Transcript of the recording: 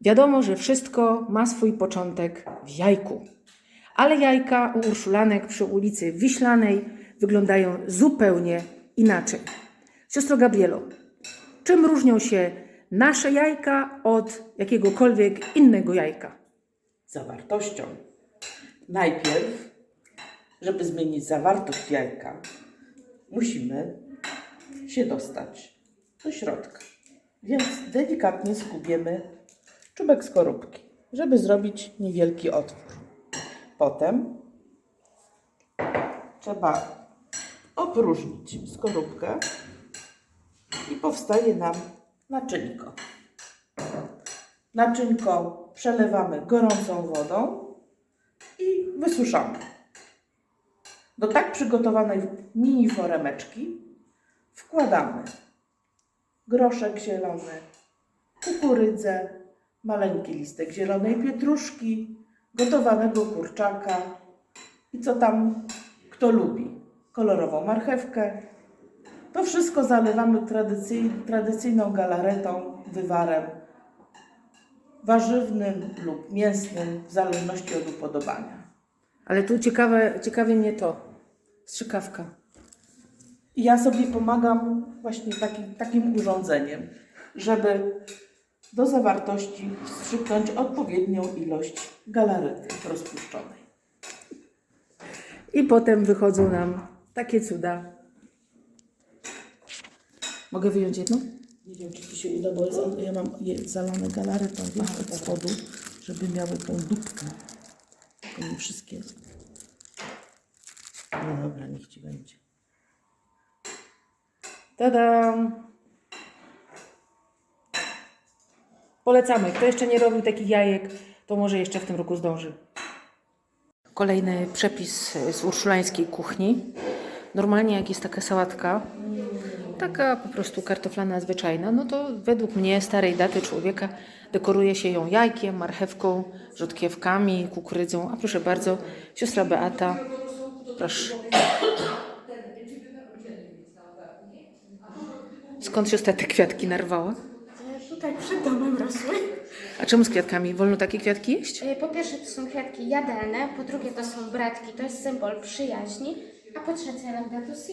Wiadomo, że wszystko ma swój początek w jajku. Ale jajka u Urszulanek przy ulicy Wiślanej wyglądają zupełnie inaczej. Siostro Gabrielo, czym różnią się nasze jajka od jakiegokolwiek innego jajka? zawartością. Najpierw, żeby zmienić zawartość jajka, musimy się dostać do środka. Więc delikatnie skubiemy czubek skorupki, żeby zrobić niewielki otwór. Potem trzeba opróżnić skorupkę i powstaje nam naczynko. Naczynko przelewamy gorącą wodą i wysuszamy. Do tak przygotowanej mini foremeczki wkładamy groszek zielony, kukurydzę, maleńki listek zielonej pietruszki, gotowanego kurczaka i co tam kto lubi, kolorową marchewkę. To wszystko zalewamy tradycyj, tradycyjną galaretą, wywarem warzywnym lub mięsnym, w zależności od upodobania. Ale tu ciekawe, ciekawi mnie to. Strzykawka. I ja sobie pomagam właśnie takim, takim urządzeniem, żeby do zawartości wstrzyknąć odpowiednią ilość galarety rozpuszczonej. I potem wychodzą nam takie cuda. Mogę wyjąć jedno? Nie wiem, czy ci się uda, bo jest, ja mam je zalane galaretą wiesz, od spodu, żeby miały tą dupkę. Tylko nie wszystkie. No dobra, niech ci będzie. Tadam! Polecamy. Kto jeszcze nie robił takich jajek, to może jeszcze w tym roku zdąży. Kolejny przepis z urszulańskiej kuchni. Normalnie jak jest taka sałatka, taka po prostu kartoflana zwyczajna, no to według mnie, starej daty człowieka, dekoruje się ją jajkiem, marchewką, rzodkiewkami, kukurydzą. A proszę bardzo, siostra Beata, proszę. Skąd siostra te kwiatki narwała? Tutaj przed domem rosły. A czemu z kwiatkami? Wolno takie kwiatki jeść? E, Po pierwsze to są kwiatki jadalne, po drugie to są bratki, to jest symbol przyjaźni, a po trzecie lambda to si.